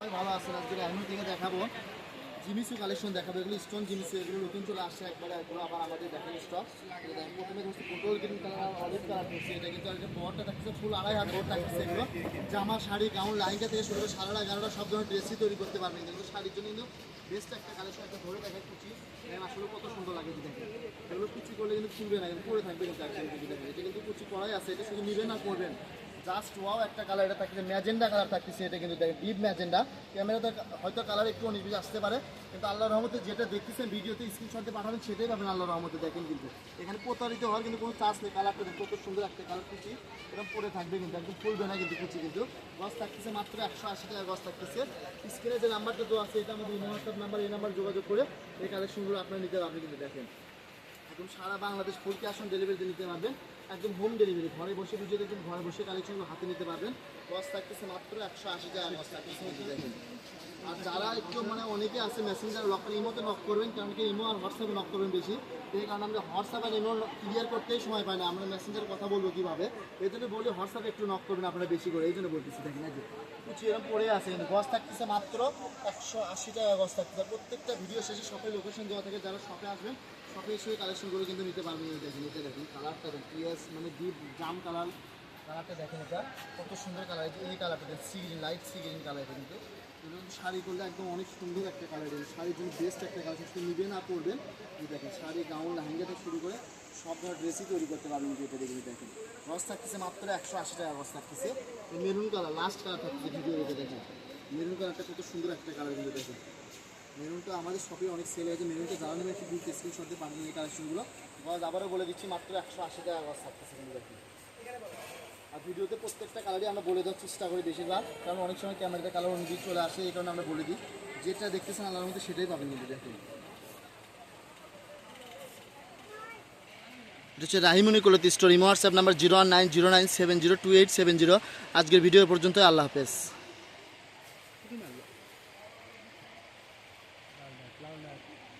ভালো আছেন। আজকে রাহিমুল থেকে দেখাবো জিমিসু কালেকশন দেখাবো। এগুলো স্টোন জিমিসু, এগুলো নতুন চলে আসছে একবারে। এগুলো আবার আমাদের দেখেন স্টক প্রথমে পটল গ্রিন কালার অলিভ কালার এটা কিন্তু ফুল আড়াই হাত বড় থাকছে এগুলো। জামা, শাড়ি গাউন লাইনটা থেকে শুরু করে সারাটা গারোটা সব ধরনের ড্রেসই তৈরি করতে পারবেন। কিন্তু শাড়ির জন্য কিন্তু বেস্ট একটা কালেকশন একটা ধরে দেখেন কুচি আসলে কত সুন্দর লাগে এগুলো কুচি করলে কিন্তু খুলবে না পরে থাকবে কিন্তু এটা কিন্তু কুচি করাই আছে, এটা শুধু নিবেন না করবেন জাস্ট ওয়াও একটা কালার এটা থাকছে ম্যাজেন্ডা কালার থাকতেছে, এটা কিন্তু দেখেন ডিপ ম্যাজেন্ডা। ক্যামেরাতে হয়তো কালার একটু অনেক বিশ আসতে পারে, কিন্তু আল্লাহর রহমতে যেটা দেখতেছেন ভিডিওতে স্ক্রিনশট পাঠাবেন, সেটাই পাবেন আল্লাহর রহমতে, দেখেন কিন্তু। এখানে প্রতারিত হওয়ার কিন্তু কোনো চান্স নেই কালারটা দেখুন কত সুন্দর একটা কালার কুচি, এরকম পরে থাকবে কিন্তু, একদম ফুলবে না কিন্তু কুচি কিন্তু। গছ থাকতেছে মাত্র একশো আশি টাকা গছ থাকতেছে। স্ক্রিনে যে নাম্বারটা দেওয়া আছে এটা আমাদের হোয়াটসঅ্যাপ নাম্বার এই নাম্বার যোগাযোগ করে এই কালেকশনগুলো আপনারা নিতে পারবেন কিন্তু দেখেন। একদম সারা বাংলাদেশ ফুল ক্যাশ অন ডেলিভারিতে নিতে পারবেন। একদম হোম ডেলিভারি ঘরে বসে ভিডিও দেখবেন ঘরে বসে কালেকশনগুলো হাতে নিতে পারবেন। বস থাকতেছে মাত্র একশো আশি আর যারা একটু মানে অনেকে আছে মেসেঞ্জার লক ইমোতে নক করবেন, কারণ কি ইমো আর হোয়াটসঅ্যাপে নক করবেন বেশি। এই কারণে আমরা হোয়াটসঅ্যাপ আর ইমো ক্লিয়ার করতেই সময় পাই না, আমরা মেসেঞ্জারে কথা বলব কীভাবে। এই জন্য বলি হোয়াটসঅ্যাপে একটু নক করবেন আপনারা বেশি করে, এই জন্য বলতেছি, দেখেন যে। কুচি এরকম পড়ে আছে কিন্তু গছ থাকতেছে মাত্র একশো আশি টাকা গছ থাকতেছে। প্রত্যেকটা ভিডিও শেষে শপে লোকেশন দেওয়া থাকে, যারা শপে আসবেন শপে এসে কালেকশনগুলো কিন্তু নিতে পারবেন এই এটা দেখুন কালারটা দেখুন মানে ডিপ জাম কালার কালারটা দেখেন এটা, কত সুন্দর কালার এই কালারটা দেখেন sea green light sea green colour কিন্তু। শাড়ি করলে একদম অনেক সুন্দর একটা কালার এটা, শাড়ির জন্য বেস্ট একটা কালার শুধু নিবেন না, পরবেন। দেখেন, শাড়ি গাউন লেহেঙ্গা থেকে শুরু করে সব ধরনের ড্রেসই তৈরি করতে পারবেন কিন্তু এটা দেখে দেখেন। রস থাকতেছে মাত্র একশো আশি টাকা রস থাকতেছে। মেরুন কালার লাস্ট কালার থাকতেছে ভিডিও দেখে দেখেন। মেরুন কালারটা কত সুন্দর একটা কালার কিন্তু দেখেন। মেরুনটা আমাদের শপে অনেক সেল হয়েছে। মেরুনটা যারা নেবে একটু দুটো স্ক্রিনশট দিয়ে পাঠিয়ে কালেকশনগুলো আবারও বলে দিচ্ছি মাত্র একশো আশি টাকা গজ থাকতেছে কিন্তু আর ভিডিওতে প্রত্যেকটা কালারই আমরা বলে দেওয়ার চেষ্টা করি বেশিরভাগ। কারণ অনেক সময় ক্যামেরাতে কালার অনুযায়ী চলে আসে, এই কারণে আমরা বলে দিই। যেটা দেখতেছেন আল্লাহর মধ্যে সেটাই পাবেন কিন্তু দেখুন। এটা হচ্ছে রাহিমনি কলত store imo WhatsApp number zero one nine zero nine seven zero two eight seven zero আজকের ভিডিও পর্যন্ত আল্লাহ হাফেজ। Love that.